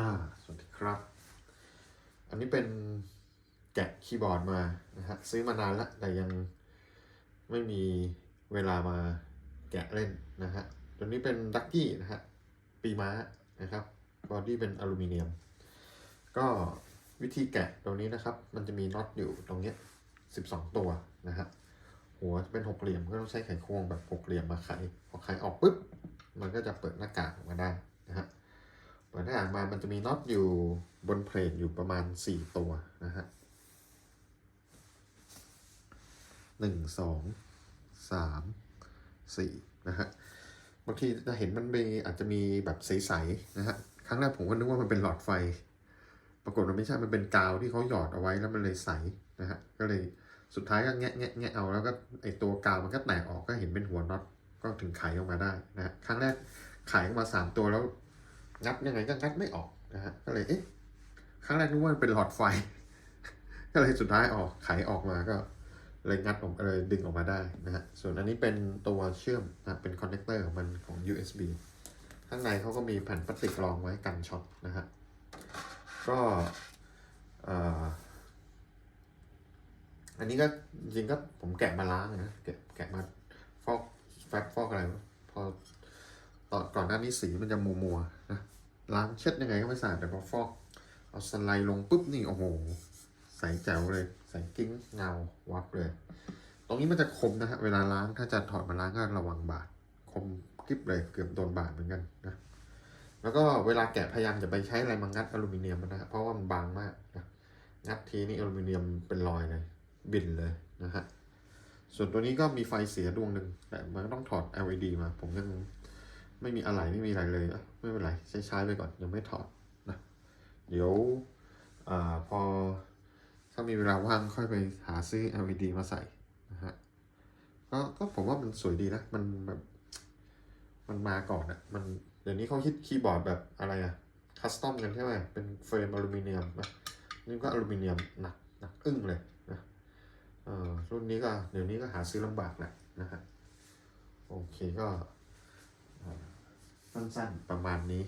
อ่า สวัสดีครับ อันนี้เป็นแกะคีย์บอร์ดมานะฮะซื้อมานานแล้วแต่ยังไม่มีเวลามาแกะเล่นนะฮะตัวนี้เป็นดักกี้นะฮะปีม้านะครับบอดี้เป็นอลูมิเนียม ก็วิธีแกะตรงนี้นะครับ มันจะมีน็อตอยู่ตรงเนี้ย12ตัวนะฮะหัวจะเป็นหกเหลี่ยมก็ต้องใช้ไขควงแบบหกเหลี่ยมมาไขพอไขออกปุ๊บมันก็จะเปิดหน้ากาก มามันจะมีน็อตอยู่บนเพลทอยู่ประมาณ 4 ตัวนะฮะหนึ่งสองสามสี่นะฮะบางทีจะเห็นมันมีอาจจะมีแบบใสๆนะฮะครั้งแรกผมก็นึกว่ามันเป็นหลอดไฟ ปรากฏมันไม่ใช่มันเป็นกาวที่เขาหยอดเอาไว้แล้วมันเลยใสนะฮะก็เลยสุดท้ายก็แงะแงะแงะเอาแล้วก็ไอตัวกาวมันก็แตกออกก็เห็นเป็นหัวน็อตก็ถึงไขออกมาได้นะฮะครั้งแรกไขออกมาสามตัวแล้ว งัดยังไงก็งัดไม่ออกนะฮะก็เลยเอ๊ะครั้งแรกนึกว่ามันเป็นหลอดไฟ ก็เลยสุดท้ายออกไขออกมาก็เลยงัดออกเลยดึงออกมาได้นะฮะส่วนอันนี้เป็นตัวเชื่อมนะเป็นคอนเนคเตอร์ของมันของ USB ข้างในเขาก็มีแผ่นพลาสติกรองไว้กันช็อตนะฮะก็อันนี้ก็จริงก็ผมแกะมาล้างนะแกะแกะมาฟอกแฟบฟอกอะไรพอ ตอนก่อนหน้านี้สีมันจะมัวมัวนะล้างเช็ดยังไงก็ไม่สะอาดแต่พอฟอกเอาสไลด์ลงปุ๊บนี่โอ้โหใสแจ๋วเลยใสกิ้งเงาวับเลย ตรงนี้มันจะคมนะฮะเวลาล้างถ้าจะถอดมาล้างก็ระวังบาดคมกริบเลยเกือบโดนบาดเหมือนกันนะแล้วก็เวลาแกะพยายามจะไปใช้อะไรมางัดอลูมิเนียมนะฮะเพราะว่ามันบางมากนะงัดทีนี่อลูมิเนียมเป็นรอยเลย บินเลยนะฮะส่วนตัวนี้ก็มีไฟเสียดวงหนึ่งแต่มันก็ต้องถอด LED มาผมยัง ไม่มีอะไรไม่มีอะไรเลยนะไม่เป็นไรใช้ใช้ไปก่อนยังไม่ถอดนะเดี๋ยวอาพอถ้ามีเวลาว่างค่อยไปหาซื้อ LED มาใส่นะฮะก็ก็ผมว่ามันสวยดีนะ มันแบบมันมาก่อนอะมันเดี๋ยวนี้เขาคิดคีย์บอร์ดแบบอะไรอะคัสตอมกันใช่ไหมเป็นเฟรมอลูมิเนียมนะนี่ก็อลูมิเนียมหนักหนักอึ้งเลยนะเออรุ่นนี้ก็เดี๋ยวนี้ก็หาซื้อลำบากแหละนะฮะโอเคก็ สั้นๆ ประมาณนี้